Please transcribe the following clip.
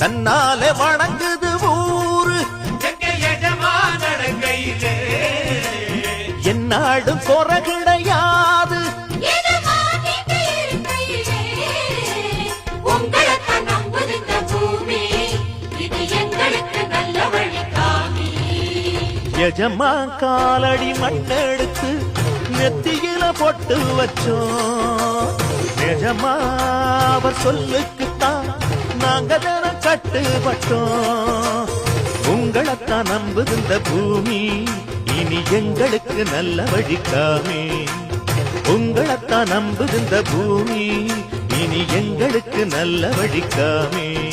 தன்னாலே வணங்குது ஊரு. என்னாடும் குறை கிடையாது எஜமா காலடி மண்ணெடுத்து நெத்தியில பொட்டு வச்சோம். நிஜமா அவர் சொல்லுக்குத்தான் நாங்க தினம் கட்டுப்பட்டோம் உங்களைத்தான் நம்புகின்ற பூமி இனி எங்களுக்கு நல்ல வழிக்காமே. உங்களைத்தான் நம்புகின்ற பூமி இனி எங்களுக்கு நல்ல வழிக்காமே.